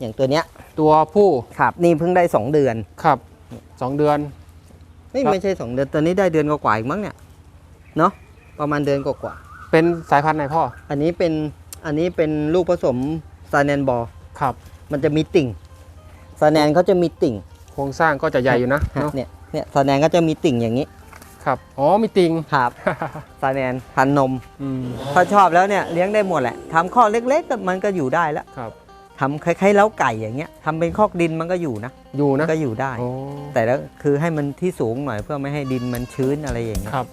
อย่างตัวเนี้ยตัวผู้ครับนี่เพิ่งได้ 2 เดือน ครับสองเดือน นี่ครับ ไม่ใช่ 2 เดือนตัวนี้ได้เดือนกว่าๆอีกมั้งเนี่ยเนาะประมาณเดือนกว่าเป็นสายพันธุ์ไหนพ่อๆอันนี้เป็นอันนี้เป็นลูกผสมซาแนนบอลครับ มันจะมีติ่งซาแนนเขาจะมีติ่งโครงสร้างก็จะใหญ่อยู่นะฮะเนาะเนี่ยเนี่ยซาแนนก็จะมีติ่งอย่างนี้ครับอ๋อมีติง ครับซาแนนพันนม อืมถ้าชอบแล้วเนี่ยเลี้ยงได้หมดแหละทำข้อเล็กๆก็มันก็อยู่ได้แล้ว ครับ ทำคล้ายๆเล้าไก่อย่างเงี้ยทำเป็นคอกดินมันก็อยู่นะอยู่มันะนก็อยู่ได้ โอ้แต่แล้วคือให้มันที่สูงหน่อยเพื่อไม่ให้ดินมันชื้นอะไรอย่างเงี้ย ครับ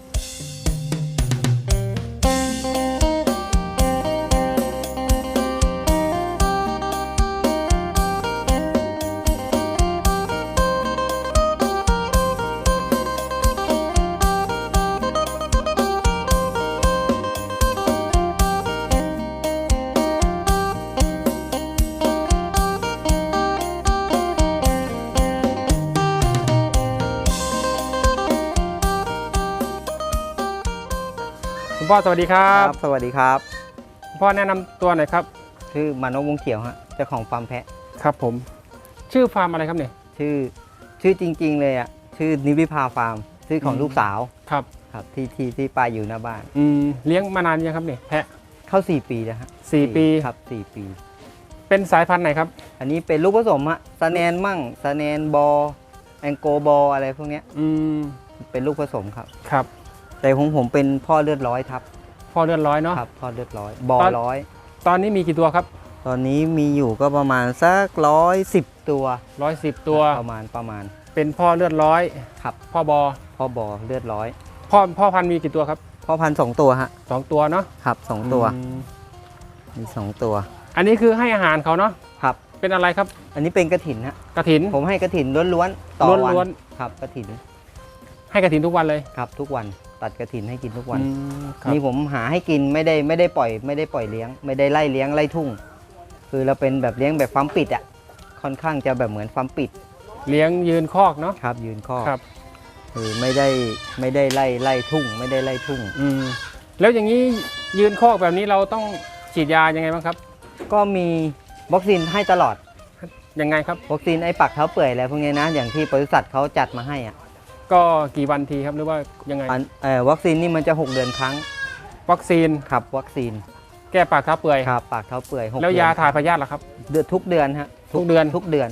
พ่อสวัสดีครัครับ บสวัสดีครับคุณพ่อแนะนำตัวหน่อยครับ ชื่อมานพวงเขียวฮะเจ้าของฟาร์มแพะ ครับผม ชื่อฟาร์มอะไรครับเนี่ย ชื่อชื่อจริง ๆ เลยอะชื่อนิวิภาฟาร์ม ชื่อของอืม ลูกสาวครับ ครับที่ที่ที่ป้าอยู่หน้าบ้าน อืมเลี้ยงมานานยังครับเนี่ยแพะเข้า 4 ปีแล้วฮะสี่ปี ครับ4ปี เป็นสายพันธุ์ไหนครับ อันนี้เป็นลูกผสมฮะสแนนมั่งสแนนบอแองโกบออะไรพวกเนี้ยอืมเป็นลูกผสมครับ ครับ แต่ของผมเป็นพ่อเลือดร้อยทับพ่อเลือดร้อยเนาะครับพ่อเลือดร้อยบอตอนร้อยตอนนี้มีกี่ตัวครับ ตอนนี้มีอยู่ก็ประมาณสักร้อยสิบตัวร้อยสิบตัวประมาณประมาณ เป็นพ่อเลือดร้อยครับพ่อบอพ่อบอเลือดร้อยพ่อพ่อพันธุ์มีกี่ตัวครับพ่อพันธุ์สองตัวฮะสองตัวเนาะครับสองตัวอืมมีสองตัว อันนี้คือให้อาหารเขาเนาะครับเป็นอะไรครับ อันนี้เป็นกระถินฮะกระถินผมให้กระถินล้วนๆต่อวันล้วนครับกระถิน ให้กระถินทุกวันเลยครับ ทุกวัน ตัดกระถินให้กินทุกวันอืมครับนี่ผมหาให้กินไม่ได้ไม่ได้ปล่อย ไม่ได้ปล่อยเลี้ยง ไม่ได้ไล่เลี้ยงไล่ทุ่ง คือเราเป็นแบบเลี้ยงแบบฟาร์มปิดอะค่อนข้างจะแบบเหมือนฟาร์มปิด เลี้ยงยืนคอกเนาะครับ ยืนข้อครับคือไม่ได้ไม่ได้ไล่ไล่ทุ่ง ไม่ได้ไล่ทุ่งอืมแล้วอย่างนี้ยืนคอกแบบนี้เราต้องฉีดยายังไงบ้างครับ ก็มีวัคซีนให้ตลอดยังไงครับวัคซีนไอ้ปักเท้าเปื่อยอะไรพวกนี้นะอย่างที่บริษัทเขาจัดมาให้อะ ก็กี่วันทีครับหรือว่ายังไง อันเอ่อวัคซีนนี่มันจะ 6 เดือนครั้งวัคซีนครับ วัคซีนแก้ปากท้าเปื่อยครับปากเท้าเปื่อยหกแล้วเดือนยาถ่ายพยาธิล่ะครับ เดือนทุกเดือนฮะทุกเดือน ทุกเดือน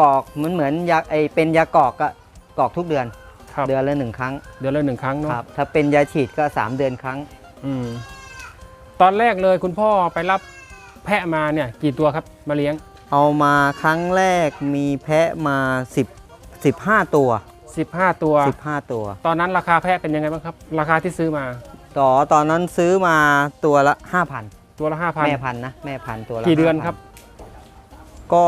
กรอกมันเหมือนยาไอเป็นยากรอกก็กรอกทุกเดือน ครับเดือนละหนึ่งครั้งเดือนละหนึ่งครั้งเนาะครับถ้าเป็นยาฉีดก็ 3 เดือนครั้ง อืมตอนแรกเลยคุณพ่อไปรับแพะมาเนี่ย กี่ตัวครับมาเลี้ยงเอามาครั้งแรกมีแพะมา10 15 ตัว 15 ตัว 15 ตัว ตอนนั้นราคาแพะเป็นยังไงบ้างครับ ราคาที่ซื้อมา ต่อตอนนั้นซื้อมาตัวละ 5,000 ตัวละห้าพันแม่พันธุ์นะแม่พันธุ์ตัวละกี่เดือน5,000ครับ ก็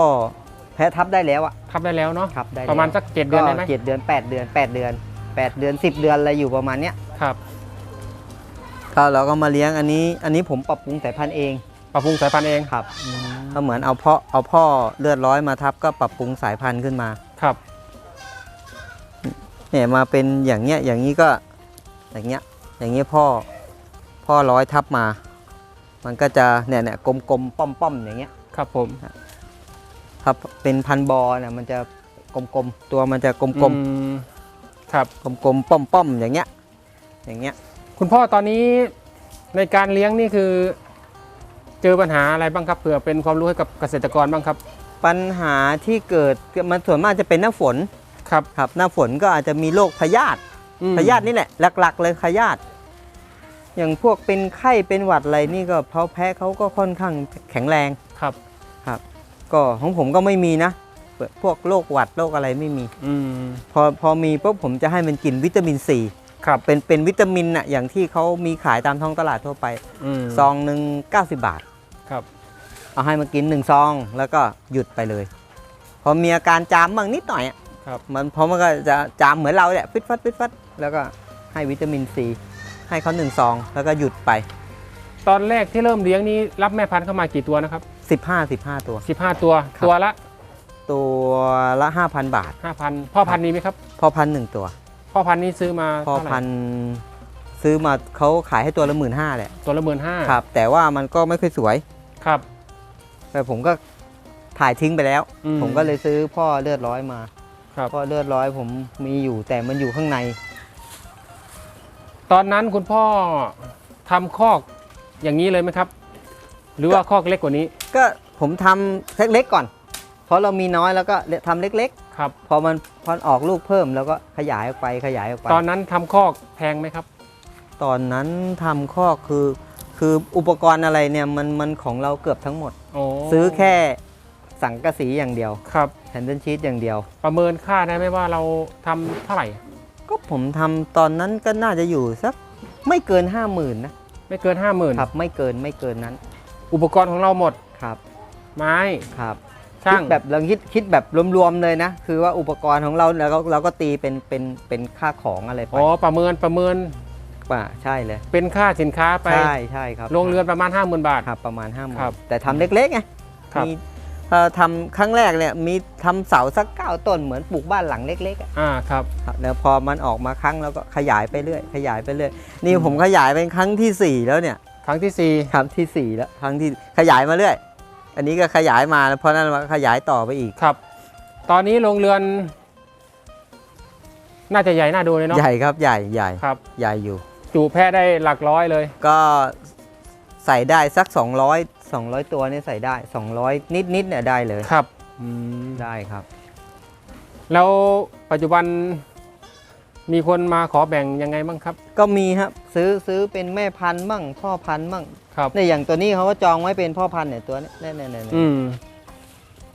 แพะทับได้แล้วอะทับได้แล้วเนาะครับได้แล้วประมาณสักเจ็ดเดือนได้ไหมเจ็ดเดือน8เดือน8เดือน8เดือน10เดือนอะไรอยู่ประมาณเนี้ยครับก็เราก็มาเลี้ยงอันนี้อันนี้ผมปรับปรุงสายพันธุ์เองปรับปรุงสายพันธุ์เองครับก็เหมือนเอาพ่อเอาพ่อเลือดร้อยมาทับก็ปรับปรุงสายพันธุ์ขึ้นมาครับ เนี่ยมาเป็นอย่างเงี้ยอย่างนี้ก็อย่างเงี้ยอย่างเงี้ยพ่อพ่อร้อยทับมา มันก็จะเนี่ยเนี่ยกลมๆป้อมๆอย่างเงี้ยครับผมถ้าเป็นพันธุ์บอเนี่ยมันจะกลมๆตัวมันจะกลมอืมครับๆกลมๆป้อมๆอย่างเงี้ยอย่างเงี้ยคุณพ่อตอนนี้ในการเลี้ยงนี่คือ เจอปัญหาอะไรบ้างครับเผื่อเป็นความรู้ให้กับเกษตรกรบ้างครับ ปัญหาที่เกิดมันส่วนมากจะเป็นหน้าฝน ครับครับหน้าฝนก็อาจจะมีโรคพยาธิอืมพยาธินี่แหละหลัก ๆ เลยพยาธิอย่างพวกเป็นไข้เป็นหวัดอะไรนี่ก็เพราะแพ้เขาก็ค่อนข้างแข็งแรงครับก็ของผมก็ไม่มีนะพวกโรคหวัดโรคอะไรไม่มีอืมพอพอมีปุ๊บผมจะให้มันกินวิตามินซีครับเป็นเป็นวิตามินน่ะอย่างที่เขามีขายตามท้องตลาดทั่วไปอืมซองหนึ่ง90บาทครับ เอาให้มากินหนึ่งซองแล้วก็หยุดไปเลย พอมีอาการจามบ้างนิดหน่อยอะ ครับมันเพราะมันก็จะจามเหมือนเราแหละฟิตฟัดฟิตฟัดแล้วก็ให้วิตามินซีให้เขาหนึ่งซอง แล้วก็หยุดไป ตอนแรกที่เริ่มเลี้ยงนี้รับแม่พันธุ์เข้ามากี่ตัวนะครับ 15 15 ตัว 15 ตัวครับ ตัวละ ตัวละ 5,000 บาท 5,000 พ่อพันธุ์นี้ไหมครับพ่อพันธุ์หนึ่งตัว พ่อพันธุ์นี้ซื้อมาพ่อเท่าไหร่พันธุ์ซื้อมาเขาขายให้ตัวละหมื่นห้าแหละตัวละหมื่นห้าครับ แต่ว่ามันก็ไม่ค่อยสวย ครับ แต่ผมก็ถ่ายทิ้งไปแล้ว อืผมก็เลยซื้อพ่อเลือดร้อยมา ครับพ่อเลือดร้อยผมมีอยู่แต่มันอยู่ข้างใน ตอนนั้นคุณพ่อทำคอกอย่างนี้เลยไหมครับ หรือว่าคอกเล็กกว่านี้ก็ผมทำเล็กๆก่อน เพราะเรามีน้อยแล้วก็ทำเล็กครับ ๆ พอมันพอออกลูกเพิ่มแล้วก็ขยายออกไปขยายออกไป ตอนนั้นทำคอกแพงไหมครับ ตอนนั้นทำข้อกคือ คืออุปกรณ์อะไรเนี่ยมันมันของเราเกือบทั้งหมด โอ้ซื้อแค่ สังกะสีอย่างเดียวครับแผ่นเดนชีตอย่างเดียว ประเมินค่าได้ไหมว่าเราทำเท่าไหร่ ก็ผมทำตอนนั้นก็น่าจะอยู่สักไม่เกิน 5 0,000นะไม่เกินห้าหมื่นครับไม่เกินไม่เกินนั้นอุปกรณ์ของเราหมด ครับไม้ครับช่างคิดแบบเราคิดคิดแบบรวมๆเลยนะ คือว่าอุปกรณ์ของเราเราก็เราก็ตีเป็นเป็นเป็นค่าของอะไรไปอ๋อประเมินประเมินป่ะใช่เลยเป็นค่าสินค้าไปใช่ใช่ครับโรงเรือนประมาณ 5 0,000 บาท ครับประมาณ5้าหมื่ครับแต่ทำเล็กๆไงครับ มีเอ่อ ทำครั้งแรกเนี่ยมีทำเสาสักเก้าต้นเหมือนปลูกบ้านหลังเล็กๆอะอ่าครับ ครับแล้วพอมันออกมาครั้งแล้วก็ขยายไปเรื่อยขยายไปเรื่อยนี่ผมขยายเป็นครั้งที่สี่แล้วเนี่ยครั้งที่ครั้งที่สี่แล้วครั้งที่ขยายมาเรื่อย อันนี้ก็ขยายมาแล้วเพราะนั้นมาขยายต่อไปอีก4ครับ ตอนนี้โรงเรือน น่าจะใหญ่น่าดูเลยเนาะใหญ่ครับใหญ่ใหญ่ครับ ใหญ่อยู่จุแพะได้หลักร้อยเลย ก็ใส่ได้สัก 200 200 ตัวนี่ใส่ได้ 200 นิดนิดๆเนี่ยได้เลยครับอืมได้ครับ แล้วปัจจุบันมีคนมาขอแบ่งยังไงบ้างครับ ก็มีครับซื้อซื้อเป็นแม่พันธุ์มั่งพ่อพันธุ์มั่งครับ เนี่ยอย่างตัวนี้เขาก็จองไว้เป็นพ่อพันธุ์เนี่ยตัวนี้เนี่ยเนี่ยเนี่ยเนี่ยอืม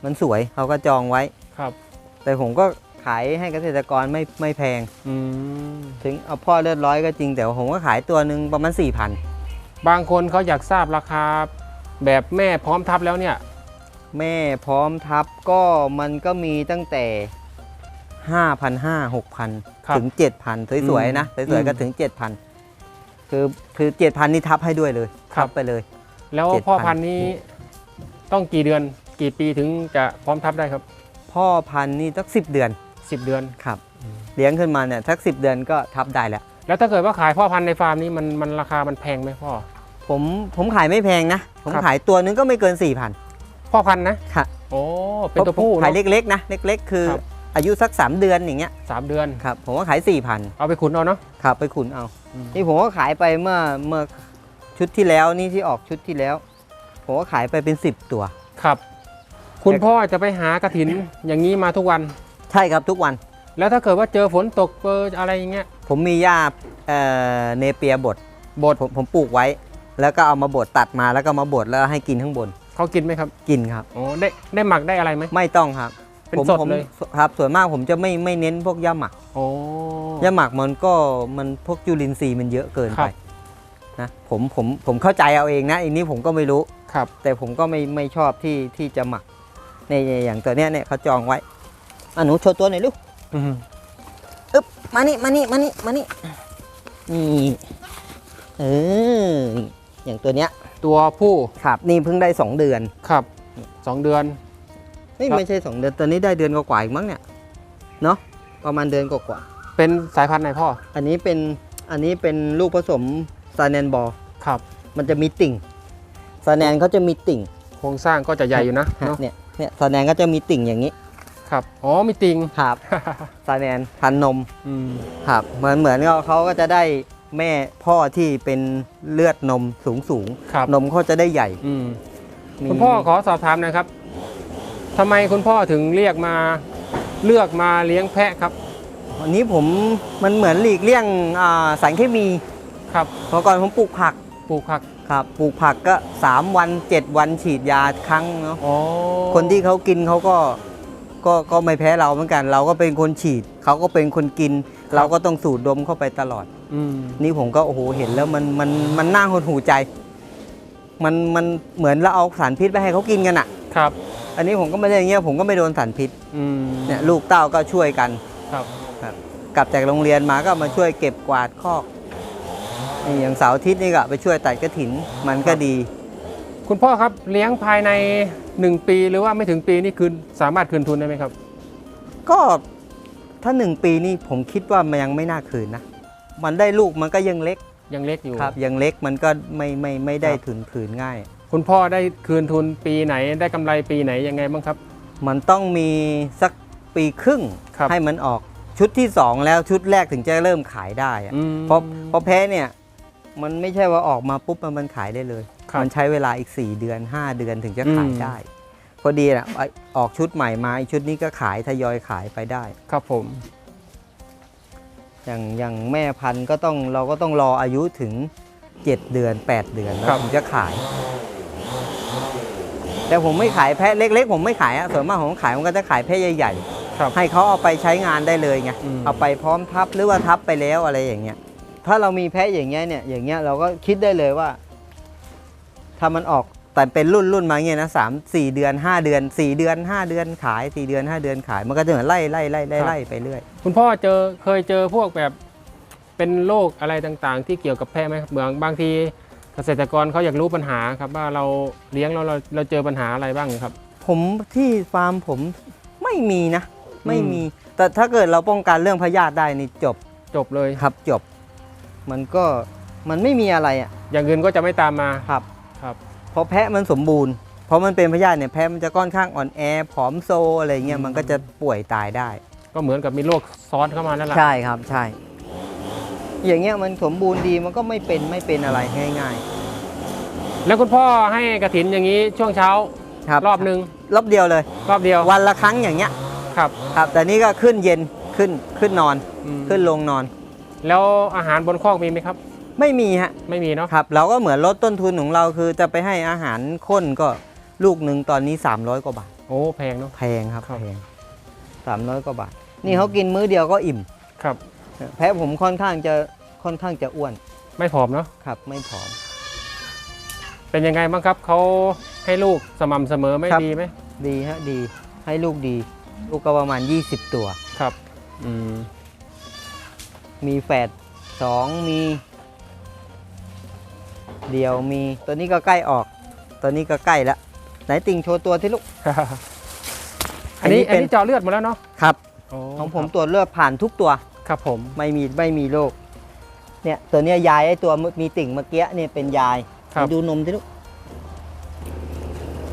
มันสวยเขาก็จองไว้ ครับแต่ผมก็ขายให้เกษตรกรไม่ไม่แพง อืมถึงเอาพ่อเลือดร้อยก็จริงแต่ว่าผมก็ขายตัวหนึ่งประมาณ4 0 0พันบางคนเขาอยากทราบราคา แบบแม่พร้อมทับแล้วเนี่ย แม่พร้อมทับก็มันก็มีตั้งแต่ 5,500 6,000 ถึง 7,000 สวยๆนะ สวยๆก็ถึง 7,000 คือคือ 7,000 นี่ทับให้ด้วยเลยครับ ทัไปเลย แล้ว7,000 พ่อพันธุ์นี้ต้องกี่เดือนกี่ปีถึงจะพร้อมทับได้ครับ พ่อพันธุ์นี่สัก 10 เดือน10 เดือน ครับ เลี้ยงขึ้นมาเนี่ยสัก 10 เดือนก็ทับได้แล้ว แล้วถ้าเกิดว่าขายพ่อพันธุ์ในฟาร์มนี้มันมันราคามันแพงไหมพ่อ ผมผมขายไม่แพงนะ ผมครับขายตัวนึงก็ไม่เกิน4,000พ่อพันธุ์นะค่ะโอ้เป็นตัวผู้ขายเนอะเล็กๆนะเล็ก ๆ คือครับอายุสัก 3 เดือนอย่างเงี้ยสามเดือนครับผมก็ขาย4,000เอาไปขุนเอาเนาะครับไปขุนเอาอืมนี่ผมก็ขายไปเมื่อเมื่อชุดที่แล้วนี่ที่ออกชุดที่แล้ว ผมก็ขายไปเป็น 10 ตัวครับ คุณพ่อจะไปหากระถินอย่างนี้มาทุกวัน ใช่ครับทุกวัน แล้วถ้าเกิดว่าเจอฝนตกเจออะไรอย่างเงี้ยผมมีหญ้าเอ่อเนเปียบดบดผมผมปลูกไว้ แล้วก็เอามาบดตัดมาแล้วก็มาบดแล้วให้กินข้างบนเขากินไหมครับกินครับ โอ้ได้ได้หมักได้อะไรไหม ไม่ต้องครับเป็นผมสดผมเลย ครับส่วนมากผมจะไม่ไม่เน้นพวกหญ้าหมักโอ้หญ้าหมักมันก็มันพวกจุลินทรีย์มันเยอะเกินครัไปบ นะผมผมผมเข้าใจเอาเองนะอันนี้ผมก็ไม่รู้ ครับ แต่ผมก็ไม่ไม่ชอบที่ที่จะหมักในอย่างตัวเนี้ยเนี่ยเขาจองไว้อะหนูโชว์ตัวหน่อยลูก อืมอึ๊บมานี่มานี่มานี่มานี่นี่เออนี่ อย่างตัวเนี้ยตัวผู้ครับนี่เพิ่งได้ 2 เดือนครับสองเดือนไม่ครับ ไม่ใช่ 2 เดือนตัวนี้ได้เดือนกว่าๆอีกมั้งเนี่ยเนาะประมาณเดือนกว่าเป็นสายพันธุ์ไหนพ่อๆอันนี้เป็นอันนี้เป็นลูกผสมซาแนนบอลครับ มันจะมีติ่งซาแนนเขาจะมีติ่งโครงสร้างก็จะใหญ่อยู่นะฮะเนาะเนี่ยเนี่ยซาแนนก็จะมีติ่งอย่างนี้ครับอ๋อมีติง ครับซาแนนพันนม อืมครับเหมือนเหมือนเขาเขาก็จะได้ แม่พ่อที่เป็นเลือดนมสูงสูงครับ นมเขาจะได้ใหญ่อืมมีคุณพ่อขอสอบถามหนะครับทำไมคุณพ่อถึงเรียกมาเลือกมาเลี้ยงแพะครับวันนี้ผมมันเหมือนหลีกเลี่ยงอ่าสารเคมีครับเมื่อก่อนผมปลูกผักปลูกผักครับปลูกผักก็ 3 วัน 7 วันฉีดยาครั้งเนาะอ๋อคนที่เขากินเขาก็ก็ก็ไม่แพ้เราเหมือนกัน เราก็เป็นคนฉีดเขาก็เป็นคนกิน เราก็ต้องสูดดมเข้าไปตลอดอืม นี่ผมก็โอ้โหเห็นแล้วมันมันมันน่าหดหูใจ มันมันเหมือนเราเอาสารพิษไปให้เขากินกันอะครับ อันนี้ผมก็ไม่ได้อย่างเงี้ยผมก็ไม่โดนสารพิษอืมเนี่ยลูกเต้าก็ช่วยกันครับกลับจากโรงเรียนมาก็มาช่วยเก็บกวาดคอกนี่อย่างเสาร์อาทิตย์นี่ก็ไปช่วยตัดกระถินมันก็ดี คุณพ่อครับเลี้ยงภายใน 1 ปีหรือว่าไม่ถึงปีนี่คืนสามารถคืนทุนได้ไหมครับ ก็ถ้าหนึ่งปีนี่ผมคิดว่ามันยังไม่น่าคืนนะ มันได้ลูกมันก็ยังเล็กยังเล็กอยู่ ครับ ยังเล็กมันก็ไม่ไม่ไม่ได้ครับ ถึงผืนง่าย คุณพ่อได้คืนทุนปีไหนได้กำไรปีไหนยังไงบ้างครับ มันต้องมีสักปีครึ่งครับ ให้มันออกชุดที่สองแล้วชุดแรกถึงจะเริ่มขายได้อะอืม เพราะเพราะแพ้เนี่ยมันไม่ใช่ว่าออกมาปุ๊บมันมันขายได้เลย ครับมันใช้เวลาอีก 4 เดือน 5 เดือนถึงจะขายอืม ได้ พอดีนะไอ้ออกชุดใหม่มาอีกชุดนี้ก็ขายทยอยขายไปได้ ครับผม อย่างอย่างแม่พันธุ์ก็ต้องเราก็ต้องรออายุถึง 7 เดือน 8 เดือนแล้วถึงจะขาย แต่ผมไม่ขายแพะเล็ก ๆ ผมไม่ขายอะส่วนมากผมขายมันก็จะขายแพะใหญ่ครับๆให้เขาเอาไปใช้งานได้เลยไงอืมเอาไปพร้อมทับหรือว่าทับไปแล้วอะไรอย่างเงี้ย ถ้าเรามีแพะอย่างเงี้ยเนี่ยอย่างเงี้ยเราก็คิดได้เลยว่า ถ้ามันออก แต่เป็นรุ่นรุ่นมาเงี้ยนะสามสี่เดือนห้าเดือนสี่เดือนห้าเดือนขายสี่เดือนห้าเดือนขาย มันก็จะเหมือนไล่ไล่ไล่ไล่ไล่ไปเรื่อย คุณพ่อเจอเคยเจอพวกแบบเป็นโรคอะไรต่างๆ ที่เกี่ยวกับแพะไหมครับเหมือนบางทีเกษตรกรเขาอยากรู้ปัญหาครับว่าเราเลี้ยงแล้วเราเราเจอปัญหาอะไรบ้างครับ ผมที่ฟาร์มผมไม่มีนะ ไม่มี แต่ถ้าเกิดเราป้องกันเรื่องพยาธิได้นี่จบจบเลยครับจบ มันก็มันไม่มีอะไรอะอย่างอื่นก็จะไม่ตามมาครับครับเพราะแพะมันสมบูรณ์เพราะมันเป็นพยาธิเนี่ยแพะมันจะค่อนข้างอ่อนแอผอมโซอะไรเงี้ยมันก็จะป่วยตายได้ ก็เหมือนกับมีโรคซ้อนเข้ามานั่นแหละใช่ครับใช่ อย่างเงี้ยมันสมบูรณ์ดีมันก็ไม่เป็นไม่เป็นอะไรง่าย แล้วคุณพ่อให้กระถินอย่างนี้ช่วงเช้าๆครับรอบหนึ่งรอบเดียวเลย รอบเดียววันละครั้งอย่างเงี้ยครับครับ แต่นี่ก็ขึ้นเย็นขึ้นขึ้นนอน อืมขึ้นลงนอน แล้วอาหารบนคอกมีไหมครับ ไม่มีฮะไม่มีเนาะครับเราก็เหมือนลดต้นทุนของเราคือจะไปให้อาหารข้นก็ลูกหนึ่งตอนนี้ 300 กว่าบาท โอ้แพงเนาะแพงครับครับแพง300กว่าบาท นี่เขากินมื้อเดียวก็อิ่มครับ แพะผมค่อนข้างจะค่อนข้างจะอ้วน ไม่ผอมเนาะครับ ไม่ผอม เป็นยังไงบ้างครับเขาให้ลูกสม่ำเสมอไหม่ครับดีไหมดีฮะดีให้ลูกดี ลูกก็ประมาณ 20 ตัวครับ อืมมีแฝดสองมี เดียวมีตัวนี้ก็ใกล้ออก ตัวนี้ก็ใกล้แล้วไหนติ่งโชว์ตัวที่ลูก อันนี้อัอันนนี้นี้เป็นเจาะเลือดหมดแล้วเนาะครับโของผมครับตรวจเลือดผ่านทุกตัวครับผมไม่มีไม่มีโรคเนี่ยตัวเนี้ยยายไอ้ตัวมีติ่งเมื่อกี้เนี่ยเป็นยายครับดูนมที่ลูก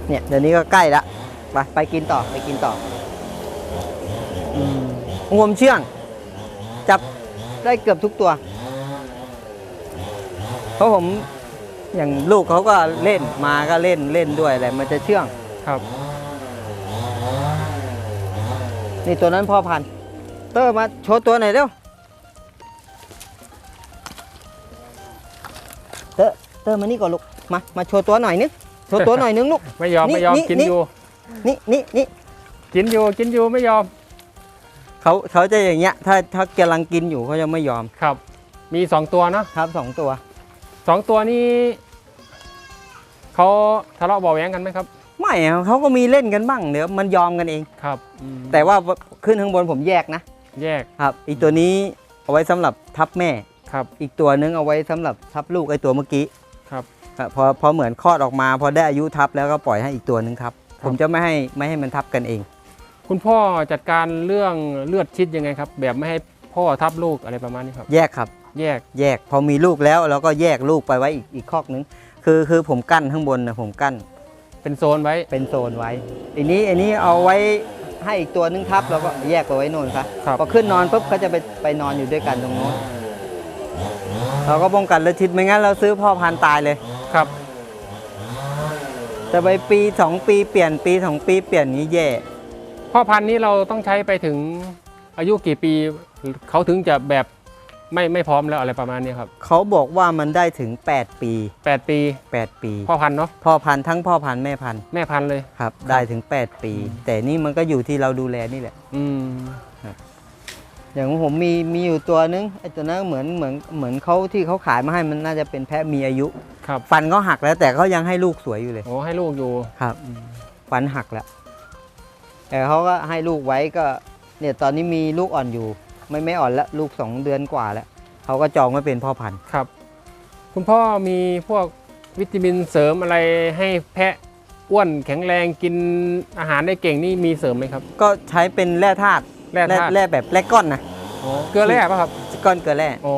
เนี่ยเดี๋ยวนี้ก็ใกล้ละไปไปกินต่อไปกินต่ออืมงวมเชื่อง จับได้เกือบทุกตัว เพราะผม อย่างลูกเขาก็เล่นมาก็เล่นเล่นด้วยอะไรมันจะเชื่องครับ นี่ตัวนั้นพ่อพันธุ์เตอร์มาโชว์ตัวหน่อยเร็วเตอร์เตอร์มานี่ก่อนลูกมามาโชว์ตัวหน่อยนึงโชว์ตัวหน่อยนึงลูก ไม่ยอมนี่ไม่ยอมนี่กินนี่ อยู่ นี่นี่นี่กินอยู่กินอยู่ไม่ยอมเขาเขาจะอย่างเงี้ยถ้าถ้ากำลังกินอยู่เขาจะไม่ยอมครับ มีสองตัวเนาะครับสองตัวสองตัวนี้ เขาทะเลาะเบาะแว้งกันไหมครับไม่อะเขาก็มีเล่นกันบ้างเดี๋ยวมันยอมกันเอง ครับอืมแต่ว่าขึ้นข้างบนผมแยกนะแยกครับ อีกตัวนี้เอาไว้สำหรับทับแม่ ครับ อีกตัวนึงเอาไว้สำหรับทับลูกไอ้ตัวเมื่อกี้ครับครับพอพอเหมือนคลอดออกมา พอได้อายุทับแล้วก็ปล่อยให้อีกตัวนึงทับ ครับ ผมจะไม่ให้ไม่ให้มันทับกันเอง คุณพ่อจัดการเรื่องเลือดชิดยังไงครับ แบบไม่ให้พ่อทับลูกอะไรประมาณนี้ครับ แยกครับ แยกแยกพอมีลูกแล้วเราก็แยกลูกไปไว้อีกอีกคอกนึง คือคือผมกั้นข้างบนนะผมกั้นเป็นโซนไว้ เป็นโซนไว้อันนี้อันนี้เอาไว้ให้อีกตัวนึงทับแล้วก็แยกไปไว้โน่นซะครับพอขึ้นนอนปุ๊บเขาจะไปไปนอนอยู่ด้วยกันตรงโน้นเราก็ป้องกันและทิศไม่งั้นเราซื้อพ่อพันธุ์ตายเลยครับแต่ไปปีสองปีเปลี่ยนปีสองปีเปลี่ยนนี้แย่พ่อพันธุ์นี้เราต้องใช้ไปถึงอายุกี่ปีเขาถึงจะแบบ ไม่ไม่พร้อมแล้วอะไรประมาณนี้ครับเขาบอกว่ามันได้ถึง 8 ปี 8 ปี 8 ปี พ่อพันธุ์เนาะพ่อพันธุ์ทั้งพ่อพันธุ์แม่พันธุ์แม่พันธุ์เลยครับ ได้ถึง 8 ปี แต่นี่มันก็อยู่ที่เราดูแลนี่แหละ อืมอย่างของผมมีมีอยู่ตัวนึงไอ้ตัวนั้นเหมือนเหมือนเหมือนเขาที่เขาขายมาให้มันน่าจะเป็นแพะมีอายุครับฟันเขาหักแล้วแต่เขายังให้ลูกสวยอยู่เลยโอ้ให้ลูกอยู่ครับฟันหักแล้วแต่เขาก็ให้ลูกไว้ก็เนี่ยตอนนี้มีลูกอ่อนอยู่ ไม่ไม่อ่อนแล้วลูกสองเดือนกว่าแล้วเขาก็จองไว้เป็นพ่อพันธุ์ครับ คุณพ่อมีพวกวิตามินเสริมอะไรให้แพะอ้วนแข็งแรงกินอาหารได้เก่งนี่มีเสริมไหมครับ ก็ใช้เป็นแร่ธาตุแร่ธาตุแร่แบบแร่ก้อนนะอ๋อเกลือแร่ป่ะครับก้อนเกลือแร่อ๋อ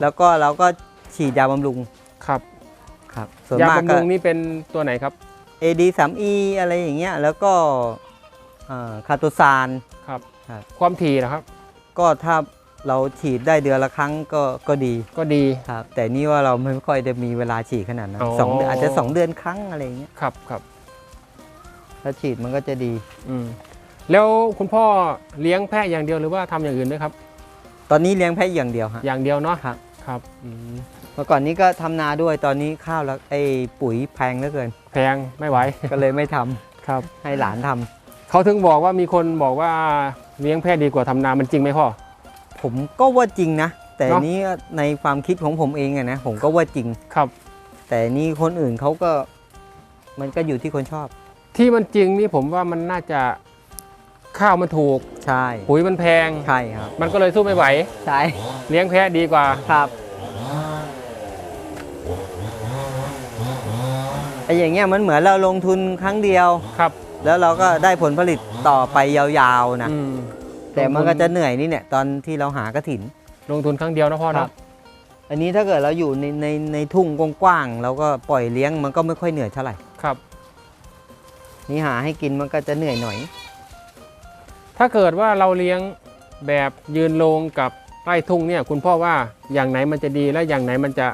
แล้วก็เราก็ฉีดยาบำรุงครับคครับส่วนยามมากบำก็รุงนี่เป็นตัวไหนครับ AD 3 E อะไรอย่างเงี้ยแล้วก็คาโตซานครับครับความถี่นะครับ ก็ถ้าเราฉีดได้เดือนละครั้งก็ก็ดีก็ดี ครับ แต่นี่ว่าเราไม่ค่อยจะมีเวลาฉีดขนาดนั้นอ๋อ สองเดือนอาจจะสองเดือนครั้งอะไรอย่างเงี้ยครับครับถ้าฉีดมันก็จะดี อืมแล้วคุณพ่อเลี้ยงแพะอย่างเดียวหรือว่าทำอย่างอื่นด้วยครับ ตอนนี้เลี้ยงแพะอย่างเดียวฮะ อย่างเดียวเนาะครับ ครับอืมเมื่อก่อนนี้ก็ทำนาด้วยตอนนี้ข้าวแล้วไอ้ปุ๋ยแพงเหลือเกิน แพงไม่ไหวก็เลยไม่ทำครับ ให้หลานทำเขาถึงบอกว่ามีคนบอกว่า เลี้ยงแพะดีกว่าทำนามันจริงไหมพ่อ ผมก็ว่าจริงนะ แต่เนอะนี้ในความคิดของผมเองอะนะผมก็ว่าจริงครับ แต่นี่คนอื่นเขาก็มันก็อยู่ที่คนชอบ ที่มันจริงนี่ผมว่ามันน่าจะข้าวมันถูกใช่ปุ๋ยมันแพงใช่ครับ มันก็เลยสู้ไม่ไหวใช่เลี้ยงแพะดีกว่าครับไอ้อย่างเงี้ยมันเหมือนเราลงทุนครั้งเดียวครับ แล้วเราก็ได้ผลผลิตต่อไปยาวๆนะอืมแต่มันก็จะเหนื่อยนี่เนี่ยตอนที่เราหากระถิน ลงทุนครั้งเดียวนะพ่อครัเนาะบ อันนี้ถ้าเกิดเราอยู่ในในในทุ่งกว้างๆเราก็ปล่อยเลี้ยงมันก็ไม่ค่อยเหนื่อยเท่าไหร่ครับ นี่หาให้กินมันก็จะเหนื่อยหน่อย ถ้าเกิดว่าเราเลี้ยงแบบยืนลงกับไร่ทุ่งเนี่ย คุณพ่อว่าอย่างไหนมันจะดีและอย่างไหนมันจะ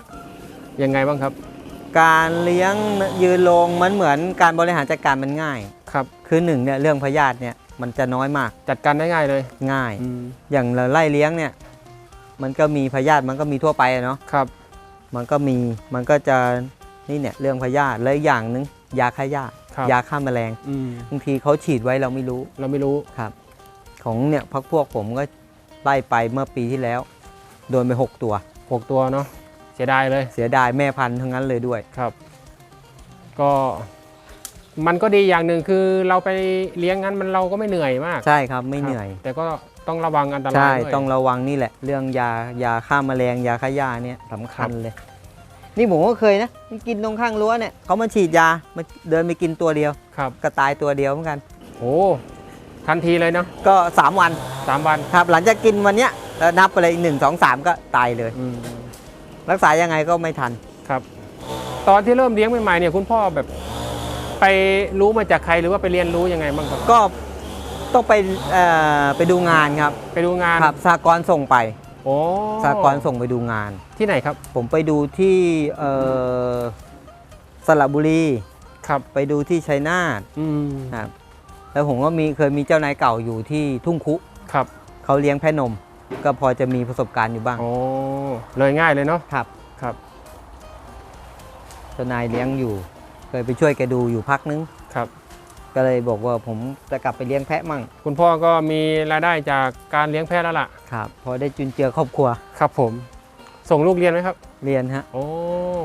ยังไงบ้างครับ การเลี้ยงยืนลงมันเหมือนการบริหารจัดการมันง่าย ครับคือหนึ่งเนี่ยเรื่องพยาธิเนี่ยมันจะน้อยมากจัดการได้ง่ายเลยง่าย อืมอย่างเราไล่เลี้ยงเนี่ยมันก็มีพยาธิมันก็มีทั่วไปอะเนาะครับมันก็มีมันก็จะนี่เนี่ยเรื่องพยาธิและอีกอย่างหนึงยาฆ่าหญ้าครับยาฆ่าแมลงอืมบางทีเขาฉีดไว้เราไม่รู้ เราไม่รู้ครับของเนี่ยพักพวกผมก็ไล่ไปเมื่อปีที่แล้ว โดนไป 6 ตัว หกตัวเนาะ เสียดายเลย เสียดายแม่พันธุ์ทั้งนั้นเลยด้วย ครับ ก็มันก็ดีอย่างหนึ่งคือเราไปเลี้ยงงั้นมันเราก็ไม่เหนื่อยมากใช่ครับไม่เหนื่อย ครับแต่ก็ต้องระวังอันตรายใช่ด้วย ต้องระวังนี่แหละ เรื่องยายาฆ่าแมลงยาฆ่าหญ้าเนี่ยสำคัญครับเลย นี่ผมก็เคยนะกินตรงข้างรั้วเนี่ยเขามาฉีดยามาเดินไปกินตัวเดียวครับก็ตายตัวเดียวเหมือนกัน โอ้ทันทีเลยเนาะก็ 3 วันสามวันครับหลังจากกินวันเนี้ยแล้วนับไปเลยหนึ่งสองสามก็ตายเลย อืม รักษายังไงก็ไม่ทันครับ ตอนที่เริ่มเลี้ยงใหม่ๆเนี่ยคุณพ่อแบบไปรู้มาจากใครหรือว่าไปเรียนรู้ยังไงบ้างครับก็ต้องไปเอ่อไปดูงานครับไปดูงานครับสากรณ์ส่งไปโอ้สากรณ์ส่งไปดูงาน ที่ไหนครับผมไปดูที่เอ่อสระบุรีครับไปดูที่ชัยนาทอืมครับแล้วผมก็มีเคยมีเจ้านายเก่าอยู่ที่ทุ่งคุครับเขาเลี้ยงแพะนม ก็พอจะมีประสบการณ์อยู่บ้าง โอ้เลยง่ายเลยเนาะครับครับเจ้านายเลี้ยงอยู่ เคยไปช่วยแกดูอยู่พักนึง ครับ ก็เลยบอกว่าผมจะกลับไปเลี้ยงแพะมั่ง คุณพ่อก็มีรายได้จากการเลี้ยงแพะแล้วล่ะ ครับ พอได้จุนเจือครอบครัว ครับผม ส่งลูกเรียนไหมครับ เรียนฮะ โอ้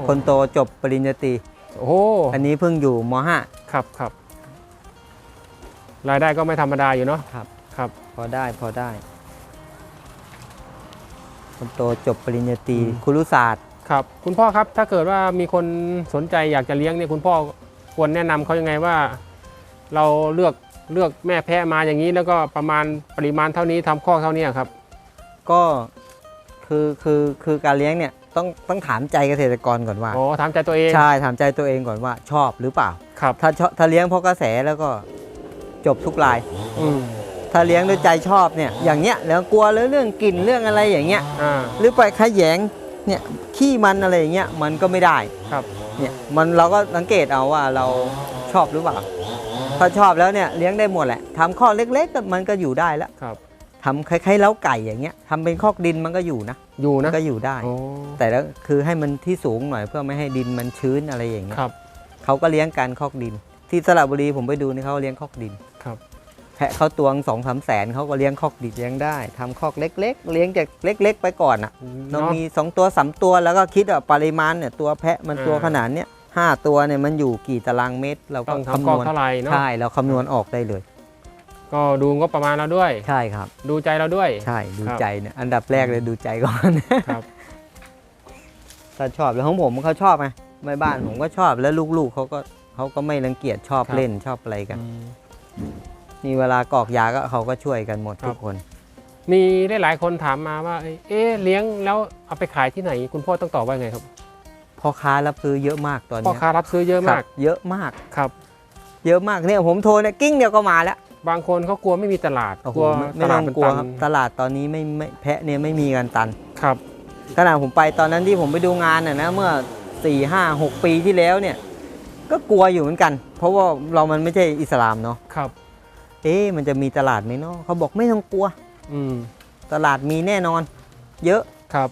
คนโตจบปริญญาตรี โอ้อันนี้เพิ่งอยู่มครับครับ รายได้ก็ไม่ธรรมดาอยู่เนาะครับ ครับ .5 พอได้พอได้ คนโตจบปริญญาตรีครุศาสตร์ครับ คุณพ่อครับถ้าเกิดว่ามีคนสนใจอยากจะเลี้ยงเนี่ยคุณพ่อควรแนะนำเขายังไงว่า เราเลือกเลือกแม่แพะมาอย่างนี้ แล้วก็ประมาณปริมาณเท่านี้ทำข้อกเท่านี้ครับ ก็คือคือคือการเลี้ยงเนี่ยต้องต้องถามใจเกษตรกรก่อนว่าอ๋อถามใจตัวเองใช่ถามใจตัวเองก่อนว่าชอบหรือเปล่า ครับ ถ้าชอบถ้าเลี้ยงเพราะกระแสแล้วก็จบทุกราย อืม ถ้าเลี้ยงด้วยใจชอบเนี่ยอย่างเงี้ยแล้วกลัวเรื่องกลิ่นเรื่องอะไรอย่างเงี้ยอ่าหรือไปขยงเนี่ยขี้มันอะไรอย่างเงี้ยมันก็ไม่ได้ครับเนี่ยมันเราก็สังเกตเอาว่าเราชอบหรือเปล่า ถ้าชอบแล้วเนี่ยเลี้ยงได้หมดแหละทำข้อเล็กๆก็มันก็อยู่ได้แล้วครับ ทำคล้ายๆเล้าไก่อย่างเงี้ยทำเป็นคอกดินมันก็อยู่นะอยู่มันะนก็อยู่ได้ โอ้แต่แล้วคือให้มันที่สูงหน่อยเพื่อไม่ให้ดินมันชื้นอะไรอย่างเงี้ยครับ เขาก็เลี้ยงกันคอกดิน ที่สระบุรีผมไปดูนี่เขาเลี้ยงคอกดินครับ แพะเขาตวงสองสามแสนเขาก็เลี้ยงคอกดินเลี้ยงได้ทำคอกเล็ก ๆ เลี้ยงจากเล็ก ๆ ไปก่อนอะเนต้องอะมีสองตัวสามตัวแล้วก็คิดว่าปริมาณเนี่ยตัวแพะมันอ่าตัวขนาดเนี้ยห้าตัวเนี่ยมันอยู่กี่ตารางเมตร เราก็ต้องคำทำนข้อวณเท่าไหร่เนาะใช่เราคำนวณออกได้เลย ก็ดูงบประมาณเราด้วย ใช่ครับ ดูใจเราด้วย ใช่ดูครับใจเนี่ยอันดับแรกเลยดูใจก่อนครับถ้าชอบแล้วของผมเขาชอบไงแม่บ้านผมก็ชอบแล้วลูกๆเขาก็เขาก็ไม่รังเกียจชอบครับเล่นชอบอะไรกันอืม นี่เวลากรอกยาก็เขาก็ช่วยกันหมดครับทุกคน มีหลายๆคนถามมาว่า เอ๊ะเลี้ยงแล้วเอาไปขายที่ไหน คุณพ่อต้องตอบว่าไงครับพ่อค้ารับซื้อเยอะมากตอนพ่อเนี้ยค้ารับซื้อเยอะคมารักบเยอะมากครับ เยอะมากเนี่ยผมโทรเนี่ยกิ้งเดียวก็มาแล้ว บางคนเขากลัวไม่มีตลาดโอ้โหกลัวไม่ไม่ตลาต้ดองมันกลัวตันครับตลาดตอนนี้ไม่ไม่แพะเนี่ยไม่มีกันตันครับขณะผมไปตอนนั้นที่ผมไปดูงานน่ะนะเมื่อ4ี่ห้าหกปีที่แล้วเนี่ย ก็กลัวอยู่เหมือนกัน เพราะว่าเรามันไม่ใช่อิสลามเนาะครับ เอ๊ะมันจะมีตลาดไหมเนาะเขาบอกไม่ต้องกลัว อืมตลาดมีแน่นอน เยอะครับ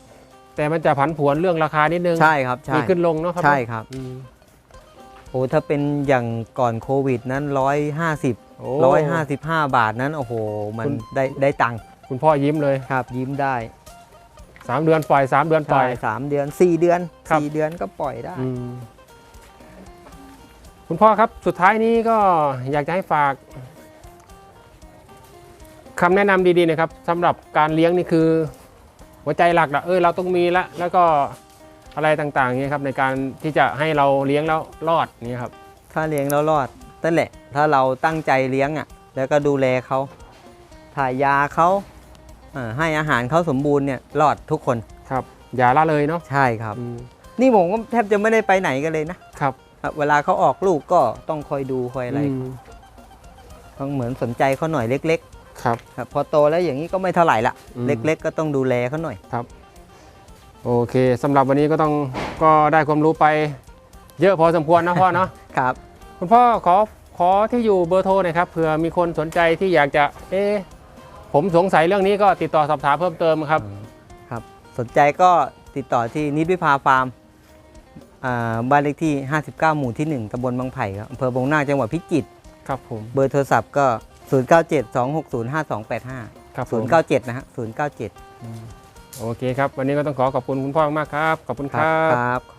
แต่มันจะผันผวนเรื่องราคานิดนึงใช่ครับใช่มีขึ้นลงเนาะครับใช่ครับอืม โอ้ถ้าเป็นอย่างก่อนโควิดนั้นร้อยห้าสิบโอ้ร้อยห้าสิบห้าบาทนั้นโอ้โห มันคุณ ได้ได้ตังค์คุณพ่อยิ้มเลย ครับยิ้มได้สามเดือนปล่อยสามเดือนปล่ใช่อย สามเดือนสี่เดือนครับ สี่เดือนก็ปล่อยได้ อืมคุณพ่อครับสุดท้ายนี้ก็อยากจะให้ฝาก คำแนะนำดีๆนะครับสำหรับการเลี้ยงนี่คือ หัวใจหลักละเออเราต้องมีละแล้วก็อะไรต่างๆเนี่ยครับในการที่จะให้เราเลี้ยงแล้วรอดนี่ครับถ้าเลี้ยงแล้วรอดนั่นแหละ ถ้าเราตั้งใจเลี้ยงอะ แล้วก็ดูแลเขาถ่ายยาเขาอ่าให้อาหารเขาสมบูรณ์เนี่ยรอดทุกคนครับ อย่าละเลยเนาะใช่ครับอืมนี่ผมก็แทบจะไม่ได้ไปไหนกันเลยนะครับครับเวลาเขาออกลูกก็ต้องคอยดูคอยอะไรอืมต้องเหมือนสนใจเขาหน่อยเล็ก ครับๆครับพอโตแล้วอย่างนี้ก็ไม่เท่าไหร่ละอืมเล็ก ๆ ก็ต้องดูแลเขาหน่อยโอเคสำหรับวันนี้ก็ต้องก็ได้ความรู้ไป เยอะพอสมควรนะพ่อเนาะครับ คุณพ่อขอขอที่อยู่เบอร์โทรหน่อยครับเผื่อมีคนสนใจที่อยากจะเอ๊ะผมสงสัยเรื่องนี้ก็ติดต่อสอบถามเพิ่มเติมครับครับ สนใจก็ติดต่อที่นิดวิภาฟาร์มอ่าบ้านเลขที่ 59 หมู่ที่ 1ตำบลบางไผ่ครับอำเภอบงนาคจังหวัดพิจิตรครับผมเบอร์โทรศัพท์ก็ 0972605285 ครับผม097 นะฮะ097 โอเคครับ วันนี้ก็ต้องขอขอบคุณคุณพ่อมากครับ ขอบคุณครับ ครับ